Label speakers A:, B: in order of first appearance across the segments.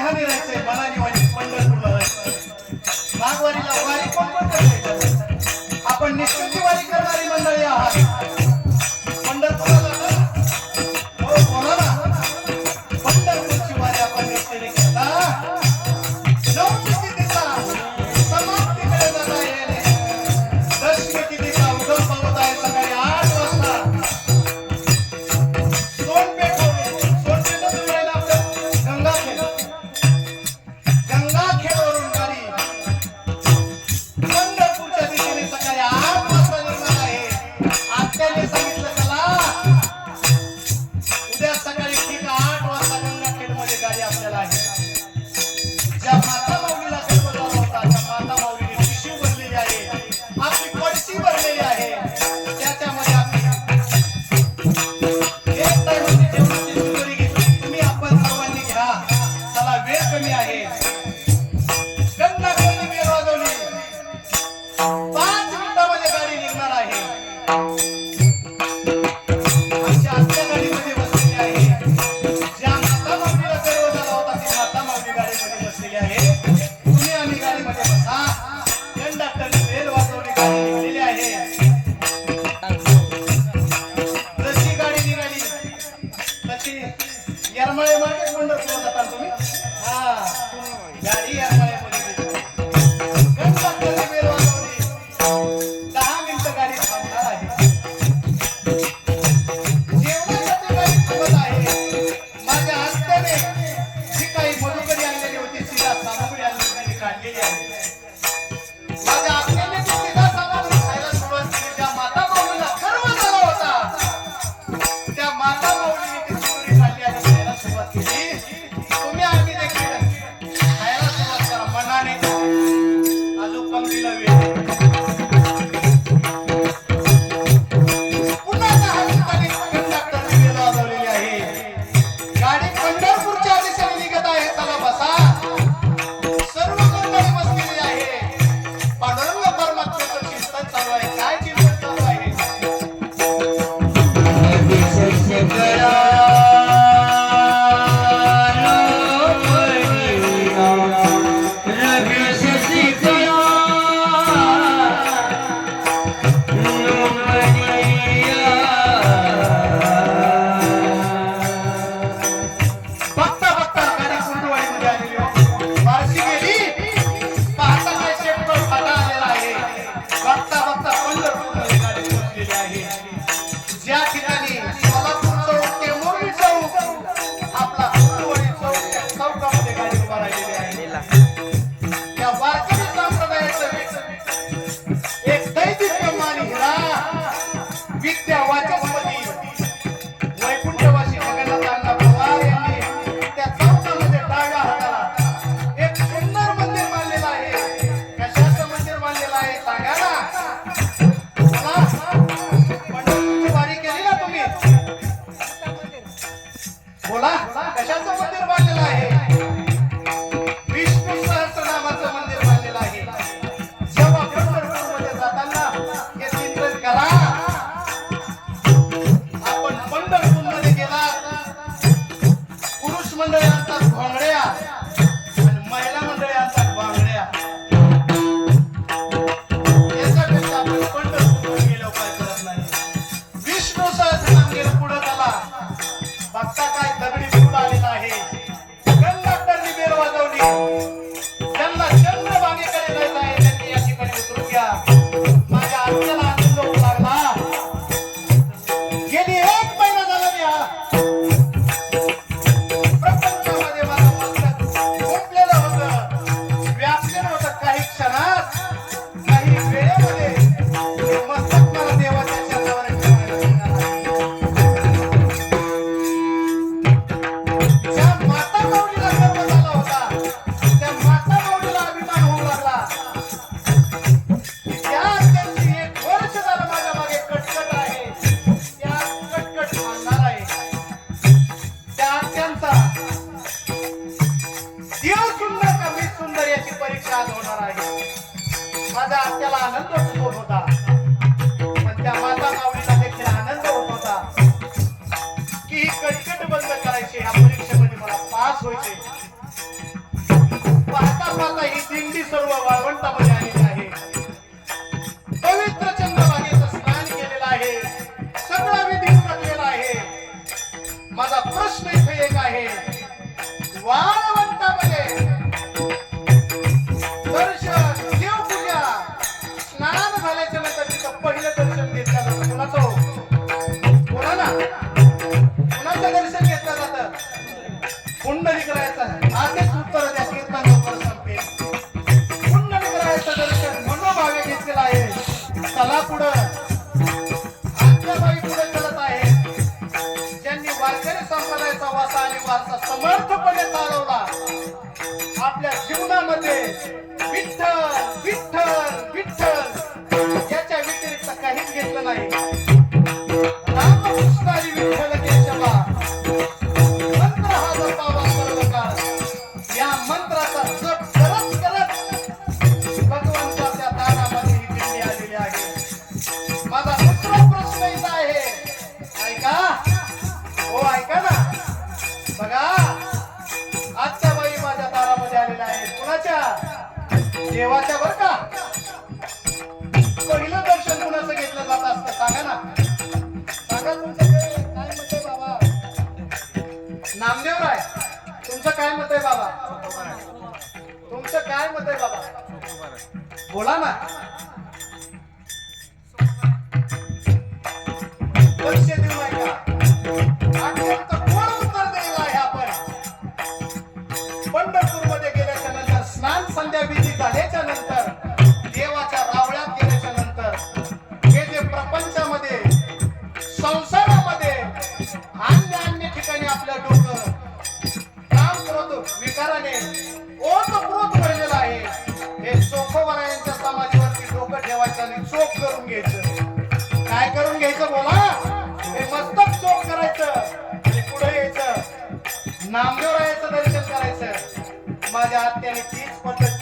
A: देहाने जायचंय मनाने म्हणजे माझी पंढरपूरला जायचं. नागवारीला वारी कोण करायचं आपण निष्कंती वारी करणारी मंडळी आहात. Yeah. big down. ही कटकट बंद करायची. या परीक्षेमध्ये मला पास व्हायचे पाहता पाहता ही दिंडी सर्व वाळवंटामध्ये वारसा समर्थपणे चालवला. आपल्या जीवनामध्ये देवाच्या बर का? पहिलं दर्शन कुणाचं घेतलं जात असतं? सांगा ना. सांगा तुमचं काय मत आहे बाबा? नामदेव राय तुमचं काय मत आहे बाबा? तुमचं काय मत आहे बाबा? बोला ना. पैसे घ्यायचं बोला. हे मस्तक चोप करायचं. पुढे यायचं. नामदेव राहायचं दर्शन करायचं. माझ्या आत्याने तीच पद्धत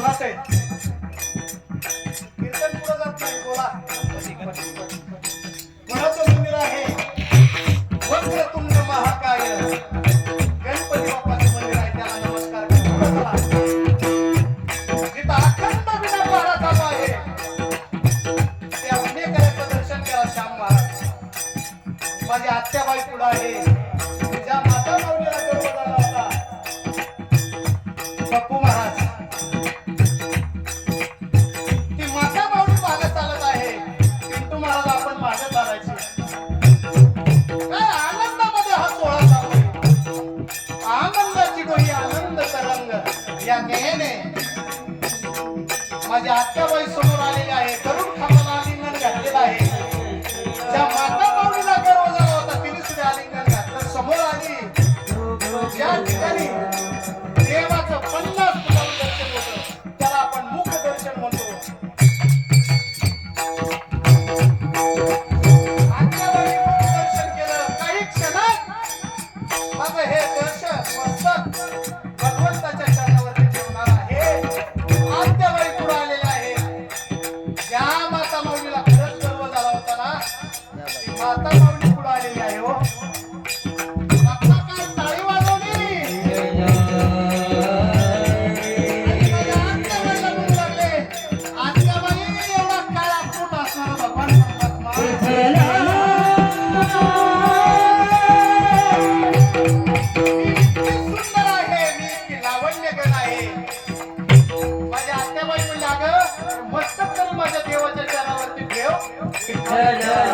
A: कोणाचं आहे? माता माऊली पुढे आलेली आहे हो आता काय